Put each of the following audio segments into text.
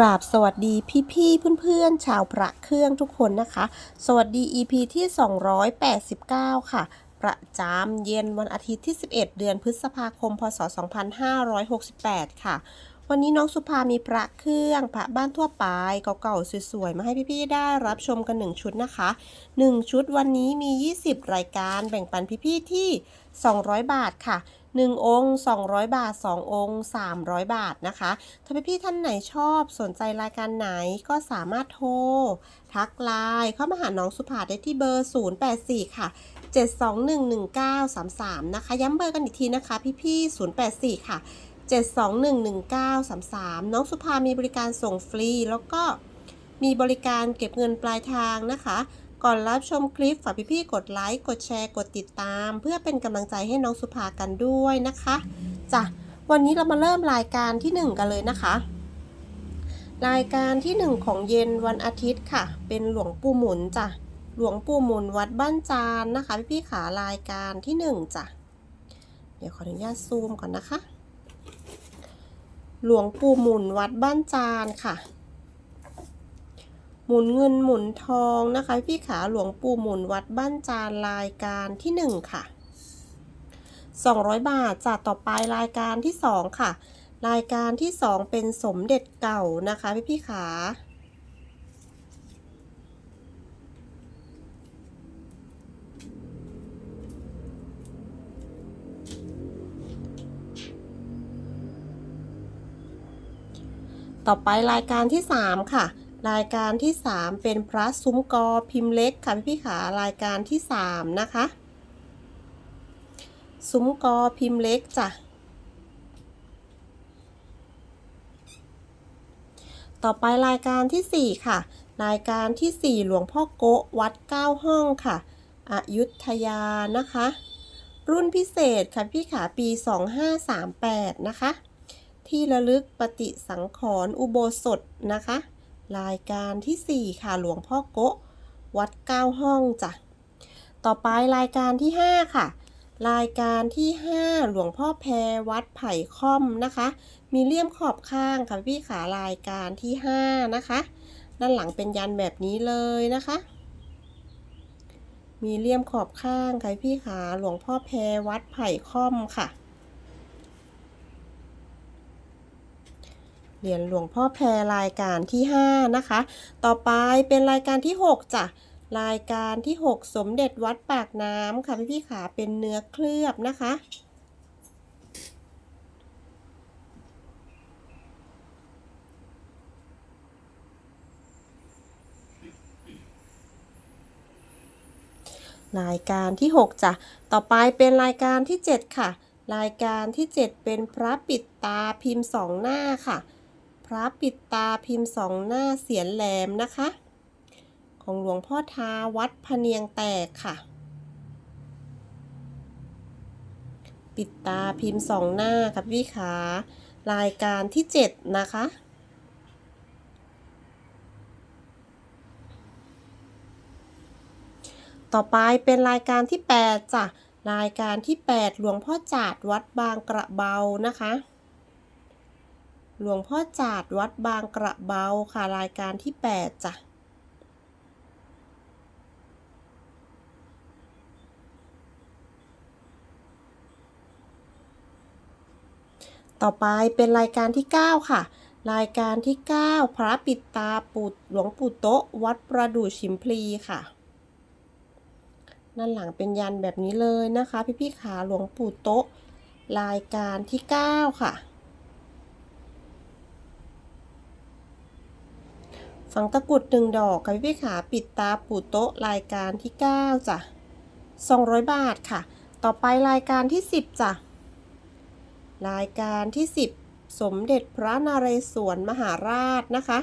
กราบสวัสดีพี่ๆเพื่อนๆ ชาวพระเครื่องทุกคนนะคะ สวัสดี EP ที่ 289 ค่ะ ประจำเย็นวันอาทิตย์ที่ 11 เดือนพฤษภาคม พศ 2568 ค่ะ วันนี้น้องสุภามีพระเครื่องพระบ้านทั่วไปเก่าๆสวยๆ มาให้พี่ๆ ได้รับชมกัน 1 ชุดนะคะ 1 ชุดวันนี้มี 20 รายการแบ่งปันพี่ๆ ที่ 200 บาทค่ะ 1 องค์ 200 บาท 2 องค์ 300 บาทนะคะ ถ้าพี่ๆท่านไหนชอบสนใจรายการไหนก็สามารถโทร ทักไลน์เข้ามาหาน้องสุภาได้ที่เบอร์ 084 ค่ะ 7211933 นะคะ ย้ำเบอร์กันอีกทีนะคะ พี่ๆ084 ค่ะ 7211933 น้องสุภามีบริการส่งฟรี แล้วก็มีบริการเก็บเงินปลายทางนะคะ ก่อนรับชมคลิปฝากพี่ๆกดไลค์กดแชร์กดติดตาม เพื่อเป็นกำลังใจให้น้องสุภากันด้วยนะคะจ้ะวันนี้เรามาเริ่มรายการที่ 1 กันเลยนะคะ รายการที่ 1 ของเย็นวันอาทิตย์ค่ะ เป็นหลวงปู่หมุนจ้ะหลวงปู่หมุนวัดบ้านจานนะคะ พี่ๆขารายการที่1จ้ะเดี๋ยวขออนุญาตซูมก่อนนะคะ หลวงปู่หมุนวัดบ้านจานค่ะ หมุนเงินหมุนทองนะคะ พี่ขาหลวงปู่หมุนวัดบ้านจานรายการที่ 1 ค่ะ 200 บาทจัดต่อไปรายการที่ 2 ค่ะ รายการที่ 2 เป็นสมเด็จเก่านะคะพี่พี่ขาต่อไปรายการที่ 3 ค่ะ รายการที่ 3 เป็นพระซุ้มกอพิมพ์เล็กค่ะพี่ๆขารายการที่ 3 นะคะ ซุ้มกอพิมพ์เล็กจ้ะต่อไปรายการที่ 4 ค่ะ รายการที่ 4 หลวงพ่อโกะวัด 9 ห้องค่ะอยุธยานะคะ รุ่นพิเศษค่ะพี่ขาปี 2538 นะคะ ที่ระลึกปฏิสังขรณ์อุโบสถนะคะ รายการที่ 4 ค่ะ หลวงพ่อโกะวัด 9 ห้องจ้ะ ต่อไปรายการที่ 5 ค่ะ รายการที่ 5 หลวงพ่อแพรวัดไผ่ค่อมนะคะ มีเลี่ยมขอบข้างค่ะพี่ขารายการที่ 5 นะคะ ด้านหลังเป็นยันแบบนี้เลยนะคะ มีเลี่ยมขอบข้างค่ะพี่ขาหลวงพ่อแพรวัดไผ่ค่อมค่ะ เหรียญหลวงพ่อแพรรายการที่ 5 นะคะ ต่อไปเป็นรายการที่ 6จ้ะรายการที่ 6 สมเด็จวัดปากน้ำค่ะพี่พี่ขาเป็นเนื้อเคลือบนะคะ รายการที่ 6จ้ะต่อไปเป็นรายการที่ 7 ค่ะ รายการที่ 7 เป็นพระปิดตาพิมพ์สองหน้าค่ะ พระปิดตาพิมพ์สองหน้าเสียนแหลมนะคะ ของหลวงพ่อทาวัดพะเนียงแตกค่ะ ปิดตาพิมพ์สองหน้าครับพี่ขารายการที่ 7 นะคะต่อไปเป็นรายการที่ 8จ้ะ รายการที่ 8 หลวงพ่อจาดวัดบางกระเบานะคะ หลวงพ่อจาดวัดบางกระเบาค่ะรายการที่ 8 จ้ะ ต่อไปเป็นรายการที่ 9 ค่ะ รายการที่ 9 พระปิดตาปุดหลวงปู่โตะวัดประดู่ชิมพลีค่ะด้านหลังเป็นยันแบบนี้เลยนะคะ พี่ๆขาหลวงปู่โตะรายการที่ 9 ค่ะ ฝังตะกรุดหนึ่งดอกค่ะพี่ๆขาปิดตาปูโตะรายการที่ 9จ้ะ200 บาทค่ะ ต่อไปรายการที่ 10จ้ะรายการที่ 10 สมเด็จพระนเรศวรมหาราชนะคะ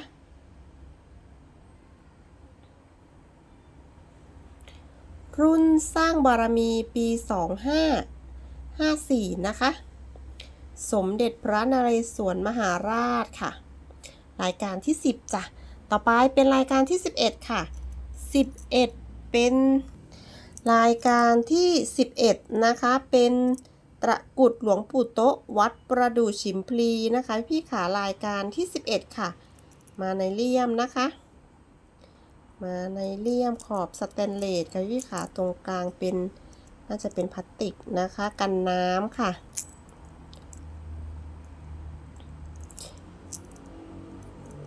รุ่นสร้างบารมีปี 2554 นะคะ สมเด็จพระนเรศวรมหาราชค่ะ รายการที่ 10จ้ะ ต่อไปเป็นรายการที่ 11 ค่ะ 11 เป็นรายการที่ 11 นะคะ เป็นตะกุดหลวงปู่โต๊ะวัดประดู่ฉิมพลีนะคะ พี่ขารายการที่ 11 ค่ะ มาในเลี่ยมนะคะ มาในเลี่ยมขอบสแตนเลสค่ะพี่ขาตรงกลางเป็นน่าจะเป็นพลาสติกนะคะ กันน้ำค่ะ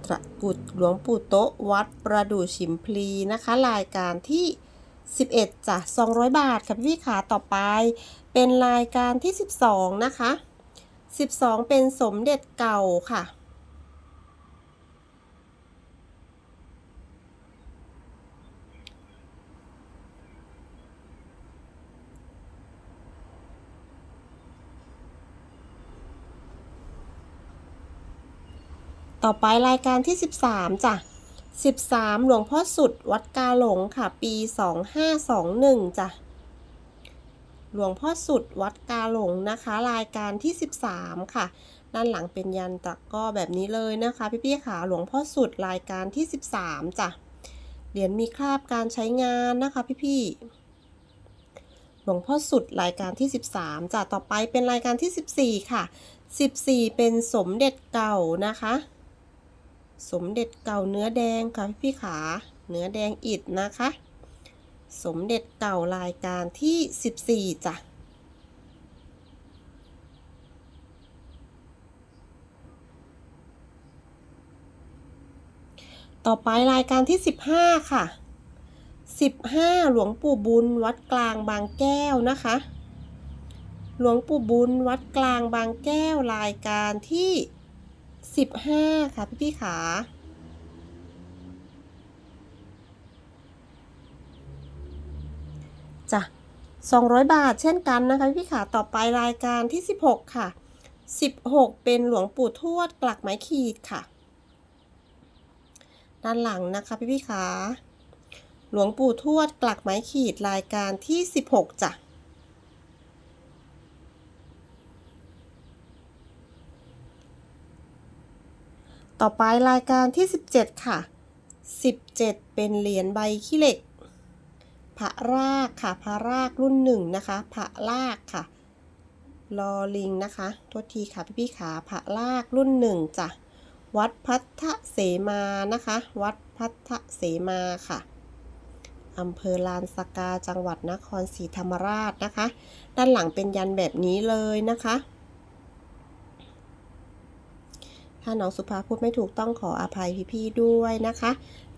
ตระ กุดหลวงปู่โต๊ะวัดประดู่ฉิมพลีนะคะ รายการที่ 11จ้ะ200 บาทค่ะพี่ขาต่อไป เป็นรายการที่ 12 นะคะ 12 เป็นสมเด็จเก่าค่ะ ต่อไปรายการที่ 13จ้ะ13 หลวงพ่อสุดวัดกาหลงค่ะ ปี 2521จ้ะหลวงพ่อสุดวัดกาหลงนะคะ รายการที่ 13 ค่ะ ด้านหลังเป็นยันตะกร้อแบบนี้เลยนะคะ พี่ๆค่ะหลวงพ่อสุดรายการที่ 13จ้ะเหรียญมีคราบการใช้งานนะคะ พี่ๆหลวงพ่อสุดรายการที่ 13จ้ะต่อไปเป็นรายการที่ 14 ค่ะ 14 เป็นสมเด็จเก่านะคะ สมเด็จเก่าเนื้อแดงค่ะพี่ขา เนื้อแดงอิดนะคะ สมเด็จเก่ารายการที่ 14จ้ะต่อไปรายการที่ 15 ค่ะ 15 หลวงปู่บุญวัดกลางบางแก้วนะคะ หลวงปู่บุญวัดกลางบางแก้วรายการที่ 15ค่ะพี่พี่ขาจ้ะ200 บาทเช่นกันนะคะพี่ๆขาต่อไปรายการที่ 16 ค่ะ 16 เป็นหลวงปู่ทวดกลักไม้ขีดค่ะ ด้านหลังนะคะพี่พี่ขาหลวงปู่ทวดกลักไม้ขีดรายการที่ 16จ้ะ ต่อไปรายการที่ 17 ค่ะ 17 เป็นเหรียญใบขี้เหล็ก พระรากค่ะ พระรากรุ่นหนึ่งนะคะ พระรากค่ะ ลอลิงนะคะโทษทีค่ะพี่พี่ๆขาพระรากรุ่นหนึ่งจ้ะ วัดพัทธเสมานะคะ วัดพัทธเสมาค่ะอำเภอลานสกาจังหวัดนครศรีธรรมราชนะคะ ด้านหลังเป็นยันแบบนี้เลยนะคะ ถ้าน้องสุภาพูดไม่ถูกต้องขออภัยพี่ๆด้วยนะคะ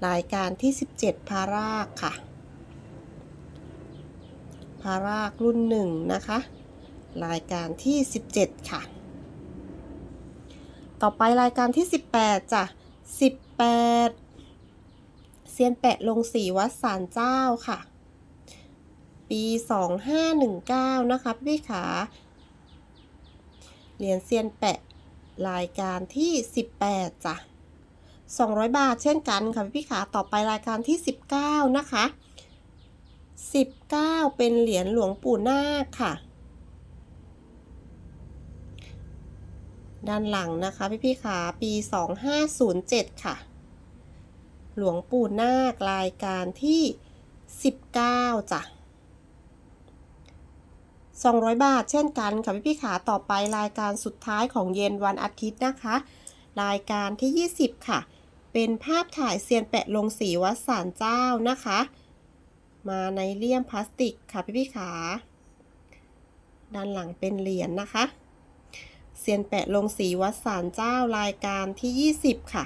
รายการที่ 17 พารากค่ะ พารากรุ่นหนึ่งนะคะ รายการที่ 17 ค่ะ ต่อไปรายการที่ 18จ้ะ18 เซียนแปะลงสีวัดสารเจ้าค่ะ ปี 2519 นะคะพี่ขาเหรียญเซียนแปะ รายการที่ 18จ้ะ200 บาทเช่นกันค่ะพี่ขาต่อไปรายการที่ 19 นะคะ 19 เป็นเหรียญหลวงปู่นาคค่ะ ด้านหลังนะคะพี่พี่ขาปี 2507 ค่ะ หลวงปู่นาครายการที่ 19จ้ะ 200 บาท เช่นกันค่ะพี่พี่ขาต่อไปรายการสุดท้ายของเย็นวันอาทิตย์นะคะ รายการที่ 20 ค่ะ เป็นภาพถ่ายเซียนแปะลงสีวัดสารเจ้านะคะ มาในเลี่ยมพลาสติกค่ะพี่พี่ขาด้านหลังเป็นเหรียญนะคะเซียนแปะลงสีวัดสารเจ้ารายการที่ 20 ค่ะ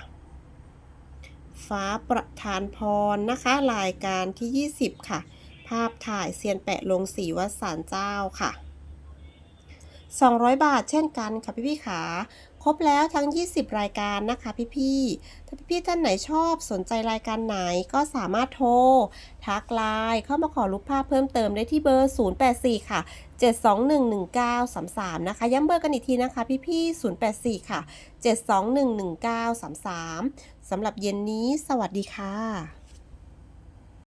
ฟ้าประธานพรนะคะ รายการที่ 20 ค่ะาพถ่ายเซียนแปะลงสีวัดสารเจ้าค่ะ 200 บาทเช่นกันค่ะพี่พี่ขา ครบแล้วทั้ง 20 รายการนะคะพี่พี่ถ้าพี่พี่ท่านไหนชอบสนใจรายการไหนก็สามารถโทร ทักไลน์เข้ามาขอรูปภาพเพิ่มเติมได้ที่เบอร์ 084 ค่ะ 7211933 นะคะ ย้ำเบอร์กันอีกทีนะคะพี่พี่084 ค่ะ 7211933 สำหรับเย็นนี้ สวัสดีค่ะ